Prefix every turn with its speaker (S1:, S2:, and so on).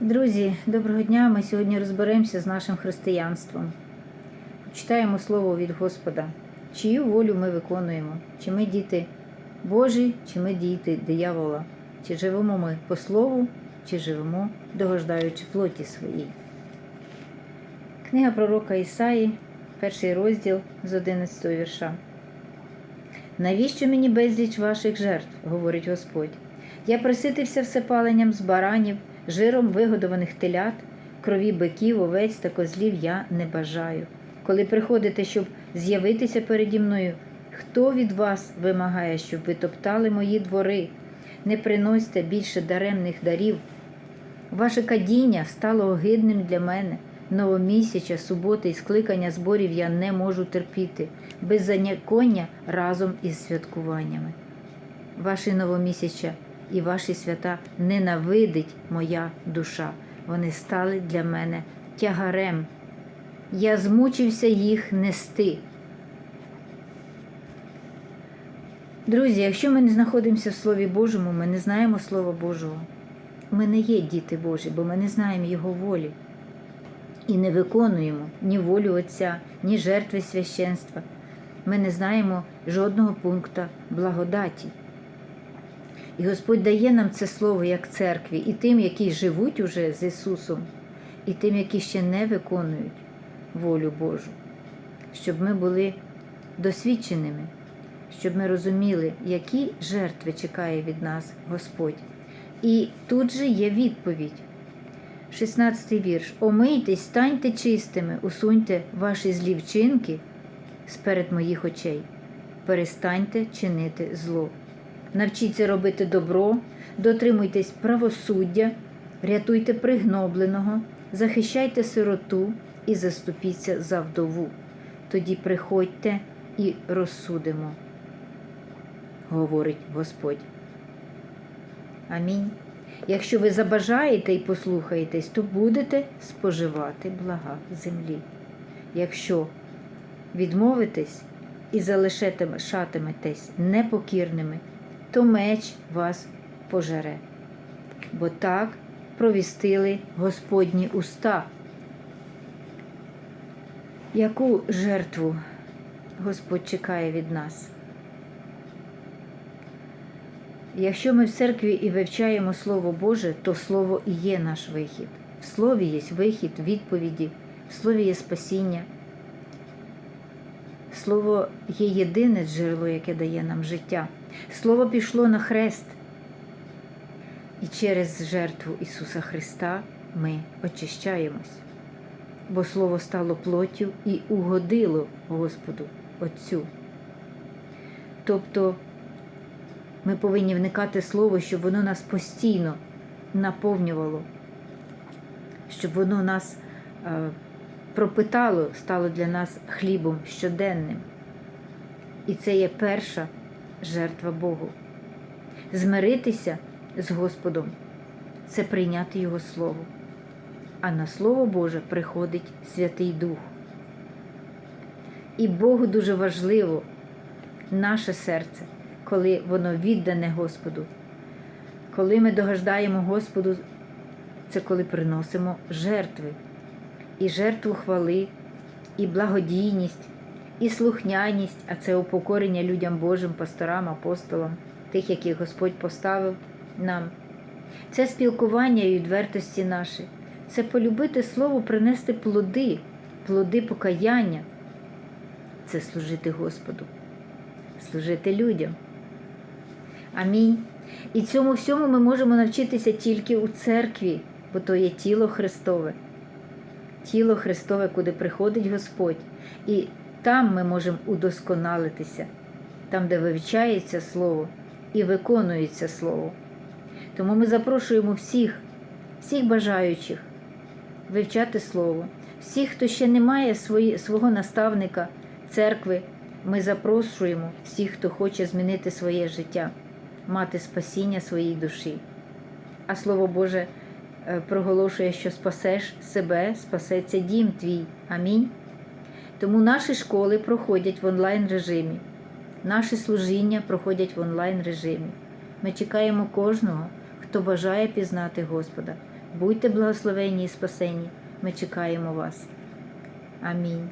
S1: Друзі, доброго дня! Ми сьогодні розберемося з нашим християнством. Читаємо слово від Господа, чию волю ми виконуємо, чи ми діти Божі, чи ми діти диявола, чи живемо ми по слову, чи живемо, догождаючи плоті своїй. Книга пророка Ісаї, перший розділ з 11 вірша. Навіщо мені безліч ваших жертв, говорить Господь? Я приситився всепаленням з баранів, жиром вигодованих телят, крові биків, овець та козлів я не бажаю. Коли приходите, щоб з'явитися переді мною, хто від вас вимагає, щоб ви топтали мої двори? Не приносьте більше даремних дарів. Ваше кадіння стало огидним для мене. Новомісяча, суботи і скликання зборів я не можу терпіти, беззаконня разом із святкуваннями. Ваші новомісяча і ваші свята ненавидить моя душа. Вони стали для мене тягарем. Я змучився їх нести. Друзі, якщо ми не знаходимося в Слові Божому, ми не знаємо Слова Божого. Ми не є діти Божі, бо ми не знаємо Його волі і не виконуємо ні волю Отця, ні жертви священства. Ми не знаємо жодного пункту благодаті. І Господь дає нам це слово як церкві, і тим, які живуть уже з Ісусом, і тим, які ще не виконують волю Божу, щоб ми були досвідченими, щоб ми розуміли, які жертви чекає від нас Господь. І тут же є відповідь. 16 вірш. Омийтесь, станьте чистими, усуньте ваші злі вчинки сперед моїх очей. Перестаньте чинити зло. Навчіться робити добро, дотримуйтесь правосуддя, рятуйте пригнобленого, захищайте сироту і заступіться за вдову. Тоді приходьте і розсудимо, говорить Господь. Амінь. Якщо ви забажаєте і послухаєтесь, то будете споживати блага землі. Якщо відмовитесь і залишатиметесь непокірними, то меч вас пожере. Бо так провістили Господні уста. Яку жертву Господь чекає від нас? Якщо ми в церкві і вивчаємо Слово Боже, то Слово і є наш вихід. В Слові є вихід, відповіді, в Слові є спасіння. Слово є єдине джерело, яке дає нам життя. Слово пішло на хрест. І через жертву Ісуса Христа ми очищаємось, бо Слово стало плоттю і угодило Господу Отцю. Тобто ми повинні вникати Слово, щоб воно нас постійно наповнювало, щоб воно нас е, пропитало, стало для нас хлібом щоденним. І це є перша жертва Богу. Змиритися з Господом це прийняти Його Слово. А на Слово Боже приходить Святий Дух. І Богу дуже важливо наше серце, коли воно віддане Господу. Коли ми догождаємо Господу, це коли приносимо жертви, і жертву хвали, і благодійність, і слухняність, а це упокорення людям Божим, пасторам, апостолам, тих, яких Господь поставив нам. Це спілкування і відвертості наші, це полюбити Слово, принести плоди, плоди покаяння, це служити Господу, служити людям. Амінь. І цьому всьому ми можемо навчитися тільки у церкві, бо то є тіло Христове. Тіло Христове, куди приходить Господь. І там ми можемо удосконалитися, там, де вивчається Слово і виконується Слово. Тому ми запрошуємо всіх, всіх бажаючих вивчати Слово, всіх, хто ще не має свої, свого наставника, церкви, ми запрошуємо всіх, хто хоче змінити своє життя, мати спасіння своїй душі. А Слово Боже проголошує, що спасеш себе, спасеться дім твій. Амінь. Тому наші школи проходять в онлайн режимі, наші служіння проходять в онлайн режимі. Ми чекаємо кожного, хто бажає пізнати Господа, Будьте благословені і спасені. Ми чекаємо вас. Амінь.